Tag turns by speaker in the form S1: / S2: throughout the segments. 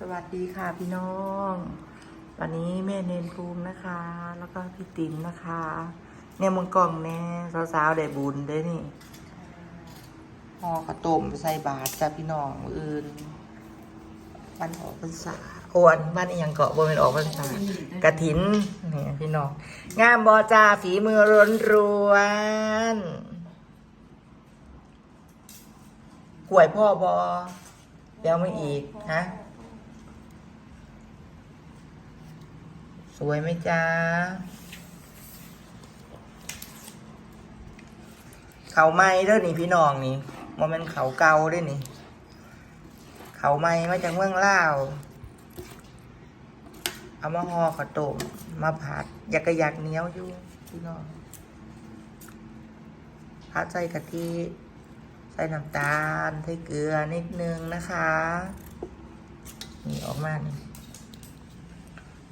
S1: สวัสดีค่ะพี่น้อง วันนี้แม่เนนภูมินะคะ แล้วก็พี่ติ๋มนะคะ เนี่ยมังกล่องแน่สาวๆได้บุญเด้นี่ห่อกระต้มใส่บาตรจ้าพี่น้องอื่นวันออกพรรษาโอ้วนบ้านอีหยังเกาะบนเป็นออกพรรษากระถินนี่พี่น้องงามบอจาฝีมือร้นรวนกล้วยพ่อบอเดี๋ยวไม่อีกฮะ สวยไหมจ๊ะเขาไม้เด้อนี่พี่น้องนี่มันเป็นเขาเกาเด้วยนี่ เขาไม้มาจากเมืองลาวเอามาห่อขาวต้มมาผัดอยากกระยักเหนี้ยวอยู่พี่น้องผัดใส่กะทิใส่น้ำตาลใส่เกลือนิดนึงนะคะ นี่ออกมานี่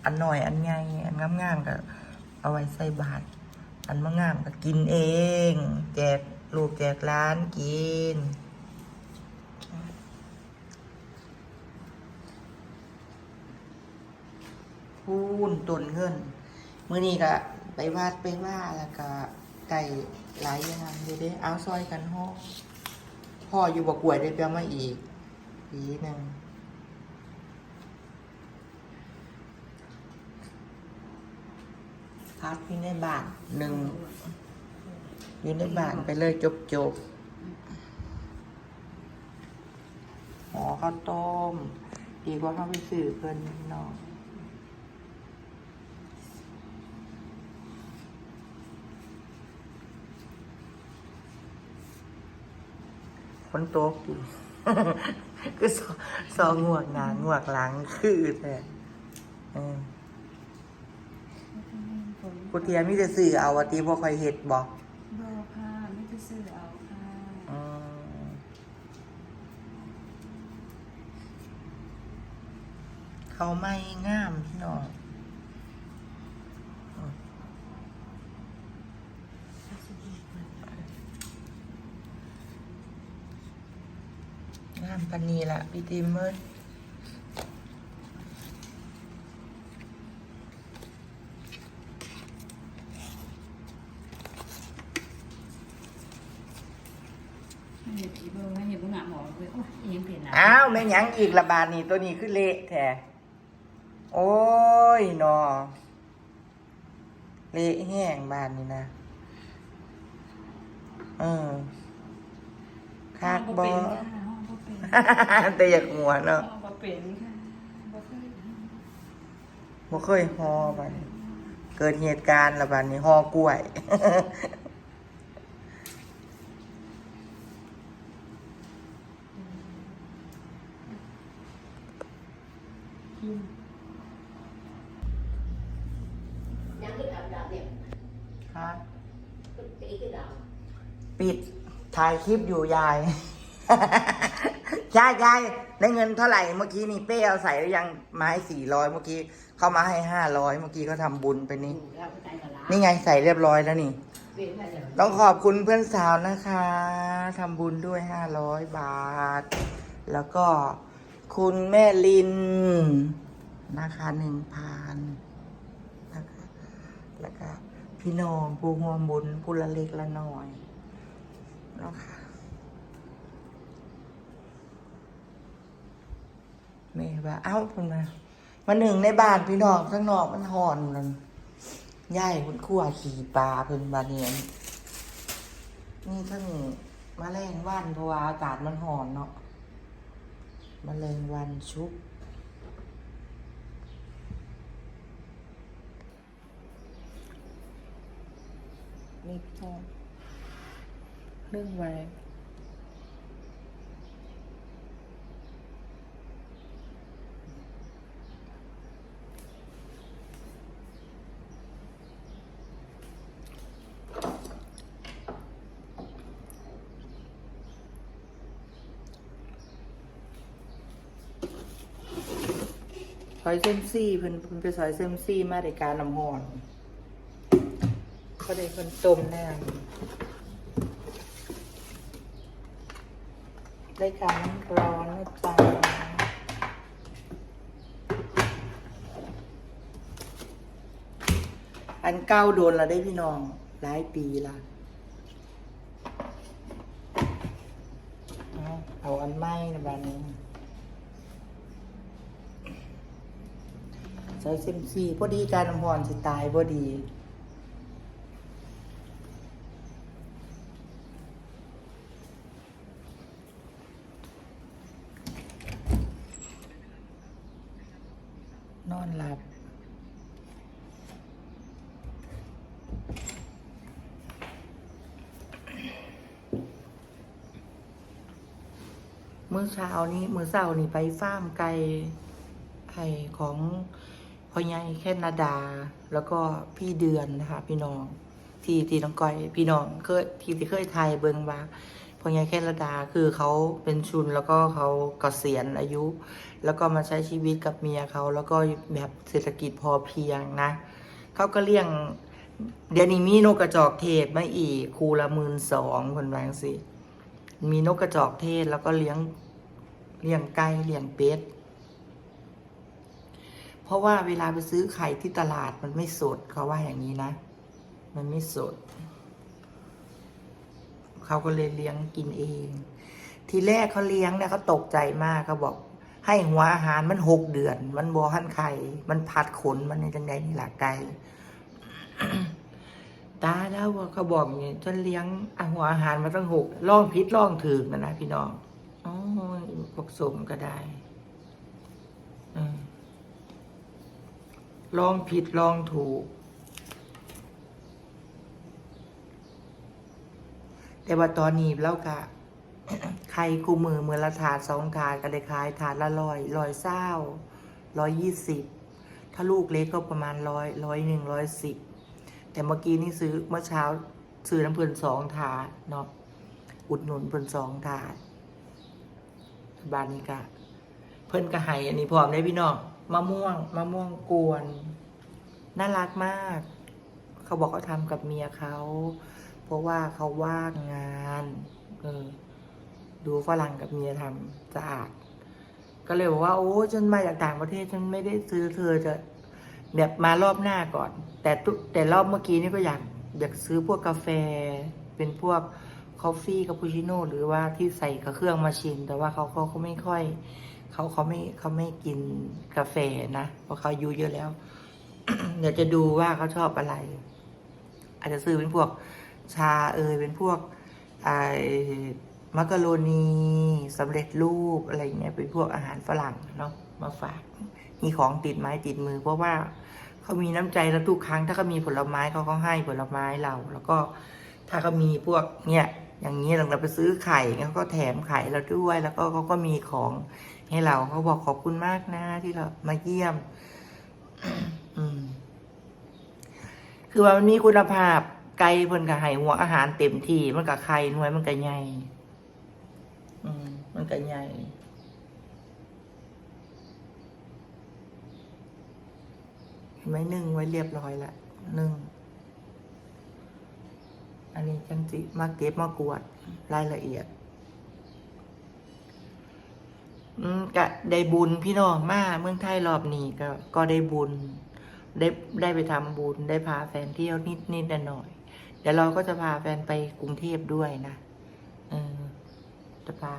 S1: อันหน่อยอันใหญ่อันงามๆก็เอาไว้ใส่บาตรอันมางามก็กินเอง แจกลูกแจกร้านกินพูนตุนเงินมื้อนี้ก็ไปวาดไปว่าแล้วก็ไก่หลายอย่างเด้เด้เอาซอยกันห่อพ่ออยู่บกกลวยได้เปียมาอีกปีหนึ่ง พักอยู่ในบ้านหนึ่งอยู่ในบ้านไปเลยจบจบๆหอข้าวต้ม ดีกว่าเข้าไปสื่อเพิ่นนาะคนโต๊ะอยู่คือสอสองงวกหนางวกหลังคือแต่ เออกูเทียมีแต่สื่อเอาวะตีบ่ค่อยเฮ็ดบ่
S2: บอค่ะไม่จะซื้อเอาค่ะ
S1: อืมเขาไม่งามพี่น้อง งามปันนี้ละพี่ติมเอ้ย
S2: เห็นอีเบอร์ไม่เห็นบุญหนาหมอเลยโอ้ยยังเปลี่ยนนะ
S1: อ้าวแม่นหยังอีกละบาดนี้ตัวนี้คือเละแท้โอ้ยหนอเละแห้งบานนี้นะเออคัก
S2: ห้อง
S1: บ่
S2: เป็นค่ะห้องก็เป็น
S1: แต่อยากหัวเนาะ
S2: ห้องก็เป็นค่ะบ่เคย
S1: บ่เคยฮอบัดนี้เกิดเหตุการณ์ละบัดนี้ฮอกล้วย
S3: cái đợt đợt đẹp
S1: ครับ
S3: chỉ cái đợt
S1: ปิดถ่ายคลิปอยู่ยาย ยายยายได้เงินเท่าไหร่เมื่อกี้นี่เป้เอาใส่หรือยังไม้สี่ร้อยเมื่อกี้เข้ามาให้ห้าร้อยเมื่อกี้เขาทำบุญไปนี่
S3: ra cái tay là lá
S1: นี่ไงใส่เรียบร้อยแล้วนี่
S3: viên là giờ
S1: ต้องขอบคุณเพื่อนสาวนะคะทำบุญด้วยห้าร้อยบาท แล้วก็คุณแม่ลิน นะคะหนึ่งพันนะคะ แล้วก็พี่น้องผู้ร่วมบุญผู้ละเล็กละน้อยนะคะแม่ว่าเอ้าคุณมามาหนึ่งในบ้านพี่น้องข้างนอกมันหอนนั่นย่ายคุณขั้วขี่ปลาเพิ่นบาเนียนนี่ทั้งมแมลงวันเพราะว่าอากาศมันหอนเนาะมแมลงวันชุบ นี่พี่น้องเรื่องไว้ซอยเซมซี่เพิ่นเพิ่นไปซอยเซมซี่มาในการน้ำหอน ก็ได้คนจมแน่ได้การร้อนไม่จางอันเก้าโดนเราได้พี่น้องหลายปีละเอาอันไม้นะบ้านนี้ใส่เซมซีพอดีการน้ำหอนสิตายพอดี มื้อเช้านี้ มื้อเช้านี่ไปฟาร์มไก่ไข่ของพ่อใหญ่แคนาดา แล้วก็พี่เดือนนะคะพี่น้อง ที่ที่น้องก้อย พี่น้องเคยที่ที่เคยไทยเบิงว่าพ่อใหญ่แคนาดาคือเขาเป็นชุนแล้วก็เขาเกษียณอายุ แล้วก็มาใช้ชีวิตกับเมียเขาแล้วก็แบบเศรษฐกิจพอเพียงนะเขาก็เลี้ยงเดี๋ยวนี้มีนกกระจอกเทศมาอีกคูละหมื่นสองคนวางสิมีนกกระจอกเทศแล้วก็เลี้ยง เลี้ยงไก่เลี้ยงเป็ดเพราะว่าเวลาไปซื้อไข่ที่ตลาดมันไม่สดเขาว่าอย่างนี้นะ มันไม่สด เขาก็เลยเลี้ยงกินเอง ทีแรกเขาเลี้ยงเนี่ยเขาตกใจมากเขาบอกให้หัวอาหารมันหกเดือน มันบอหันไข่ มันพัดขนมันในจังไดนี่แหละไก่ตายแล้วเขาบอกอย่างนี้จนเลี้ยงอหัวอาหารมาตั้งหกล่องพิษล่องถึงนะนะพี่น้อง พวกสมก็ได้ลองผิดลองถูก แต่ว่าตอนนี้เรากะใครคู่มือมือละถาดสองถาดก็ได้ขายถาดละร้อยร้อยเศร้าร้อยยี่สิบถ้าลูกเล็กก็ประมาณร้อยร้อยหนึ่งร้อยสิบแต่เมื่อกี้นี่ซื้อเมื่อเช้าซื้อน้ำเพื่นสองถาดเนาะอุดหนุนเพื่นสองถาด บ้านนี้กะเพิ่นกระไห้อันนี้พร้อมได้พี่น้องมะม่วงมะม่วงกวนน่ารักมาก เขาบอกเขาทำกับเมียเขา เพราะว่าเขาว่างงานเออดูฝรั่งกับเมียทำสะอาด ก็เลยบอกว่าโอ้ฉันมาจากต่างประเทศฉันไม่ได้ซื้อเธอจะแบบมารอบหน้าก่อน แต่แต่รอบเมื่อกี้นี่ก็อยากอยากซื้อพวกกาแฟเป็นพวก คอฟฟี่คาปูชิโน่หรือว่าที่ใส่กับเครื่องมาชินแต่ว่าเขาเขาเขาไม่ค่อยเขาเขาไม่เขาไม่กินกาแฟนะเพราะเขาอายุเยอะแล้ว เดี๋ยวจะดูว่าเขาชอบอะไร อาจจะซื้อเป็นพวกชาเอยเป็นพวกไอ้มักกะโรนีสำเร็จรูปอะไรเงี้ยเป็นพวกอาหารฝรั่งเนาะมาฝาก มีของติดไม้ติดมือ เพราะว่าเขามีน้ำใจแล้วทุกครั้งถ้าเขามีผลไม้เขาก็ให้ผลไม้เรา แล้วก็ถ้าเขามีพวกเนี่ย อย่างนี้เราไปซื้อไข่เขาก็แถมไข่เราด้วย แล้วก็เขาก็มีของให้เราเขาบอกขอบคุณมากนะที่เรามาเยี่ยม อืม คือว่ามันมีคุณภาพไก่เพิ่นก็ให้หัวอาหารเต็มที่มันก็ไข่หน่วยมันก็ใหญ่อืม มันก็ใหญ่ไหมนึ่งไว้เรียบร้อยละนึ่ง อันนี้จังจิมาเก็บมากวดรายละเอียด อืมกะได้บุญพี่น้องมาเมืองไทยรอบนี้ก็ ก็ได้บุญ ได้ได้ไปทำบุญ ได้พาแฟนเที่ยวนิดนิดหน่อยๆเดี๋ยวเราก็จะพาแฟนไปกรุงเทพด้วยนะเออจะพา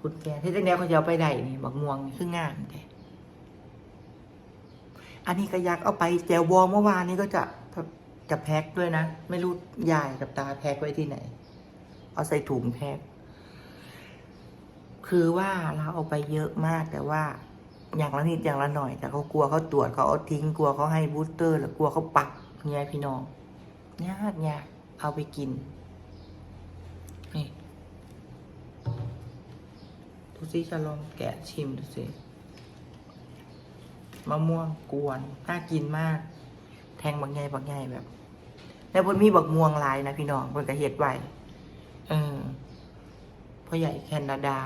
S1: คุณแฟนที่ตั้งแต่เขาจะเอาไปได้นี่บักม่วงนี่คืองามแต่อันนี้ก็อยากเอาไปแจวบองเมื่อวานนี้ก็จะ จะแพ็คด้วยนะ ไม่รู้ยายกับตาแพ็คไว้ที่ไหน เอาใส่ถุงแพ็ค คือว่าเราเอาไปเยอะมากแต่ว่า อย่างละนิดอย่างละหน่อย แต่เขากลัวเขาตรวจเขาเอาทิ้งกลัวเขาให้บูสเตอร์หรือกลัวเขาปักเนี่ยพี่น้องยากยากเอาไปกินนี่ดูสิจะลองแกะชิมดูสิมะม่วงกวนน่ากินมาก แทงบางใหญ่บางใหญ่แบบแล้วเพิ่นมีบักม่วงลายนะพี่น้องเพิ่นก็เฮ็ดไว้เออพ่อใหญ่แคนาดา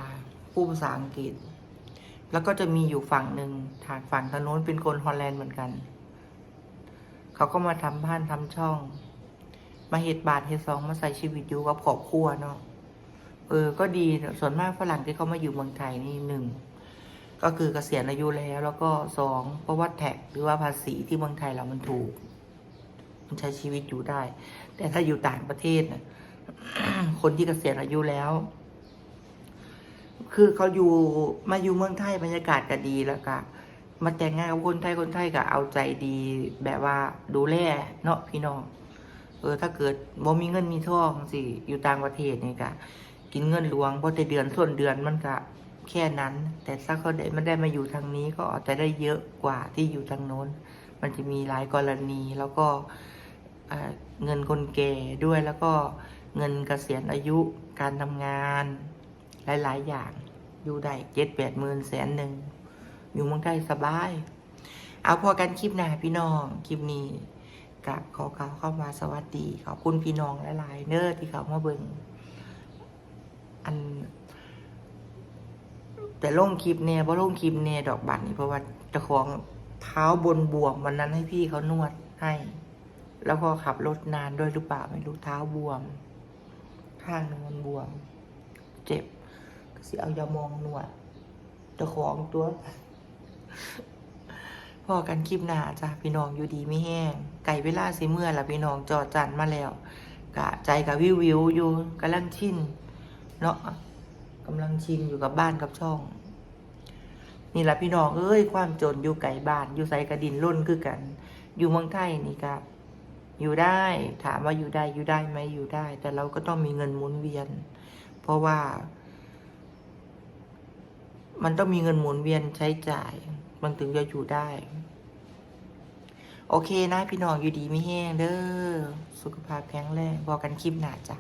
S1: ผู้ภาษาอังกฤษ แล้วก็จะมีอยู่ฝั่งหนึ่งทางฝั่งทางโน้นเป็นคนฮอลแลนด์เหมือนกัน เขาก็มาทำบ้านทำช่อง มาเฮ็ดบาทเฮ็ดซองมาใส่ชีวิตอยู่กับครอบครัวเนาะเออ ก็ดีส่วนมากฝรั่งที่เขามาอยู่เมืองไทยนี่หนึ่งก็คือเกษียณอายุแล้ว แล้วก็สองเพราะว่าแท็กหรือว่าภาษีที่เมืองไทยเรามันถูก มันใช้ชีวิตอยู่ได้ แต่ถ้าอยู่ต่างประเทศนะคนที่เกษียณอายุแล้ว คือเขาอยู่มาอยู่เมืองไทยบรรยากาศก็ดีแล้วก็มาแต่งงานกับคนไทยคนไทยก็เอาใจดี แบบว่าดูแลเนาะพี่น้องเออถ้าเกิดบ่มีเงินมีทองสิอยู่ต่างประเทศนี่ก็กินเงินหลวงพอแต่เดือนส่วนเดือนมันก็แค่นั้น แต่ถ้าเขาได้มันได้มาอยู่ทางนี้ก็อาจจะได้เยอะกว่าที่อยู่ทางโน้น มันจะมีหลายกรณีแล้วก็ เงินคนแก่ด้วยแล้วก็เงินเกษียณอายุการทำงานหลาย ๆ อย่าง อยู่ได้เจ็ดแปดหมื่นแสนหนึ่ง อยู่เมืองไทยสบาย เอาพอกันคลิปหน้าพี่น้อง คลิปนี้กับขอเขาเข้ามาสวัสดี ขอบคุณพี่น้องหลาย ๆ เนอ้อที่เขามาเบิ่งอัน แต่ลงคลิปเนี่ยเพราะลงคลิปเนี่ยดอกบัตรนี่เพราะว่าจ้าของเท้าบนบวมวันนั้นให้พี่เขานวดให้ แล้วก็ขับรถนานด้วยหรือเปล่าไม่รู้เท้าบวม ข้างหนึงมันบวม เจ็บก็สิเอายามองนวดจ้าของตัวพอกันคลิปหน้าจ้ะพี่น้องอยู่ดีไม่แห้ง ไก่เวลาสิเมื่อละพี่น้องจอดจันมาแล้วกะใจกับวิววิวอยู่กำลังชินเนาะกำลังชินอยู่กับบ้านกับช่อง นี่แหละพี่น้องเอ้ยความจนอยู่ไก่บ้าน อยู่ใส่กระดินร่นคือกัน อยู่เมืองไทยนี่ครับ อยู่ได้ ถามว่าอยู่ได้อยู่ได้ไหมอยู่ได้ แต่เราก็ต้องมีเงินหมุนเวียน เพราะว่า มันต้องมีเงินหมุนเวียนใช้จ่าย มันถึงจะอยู่ได้ โอเคนะพี่น้องอยู่ดีไม่แห้งเด้อสุขภาพแข็งแรงพอกันคลิปหน้าจ้ะ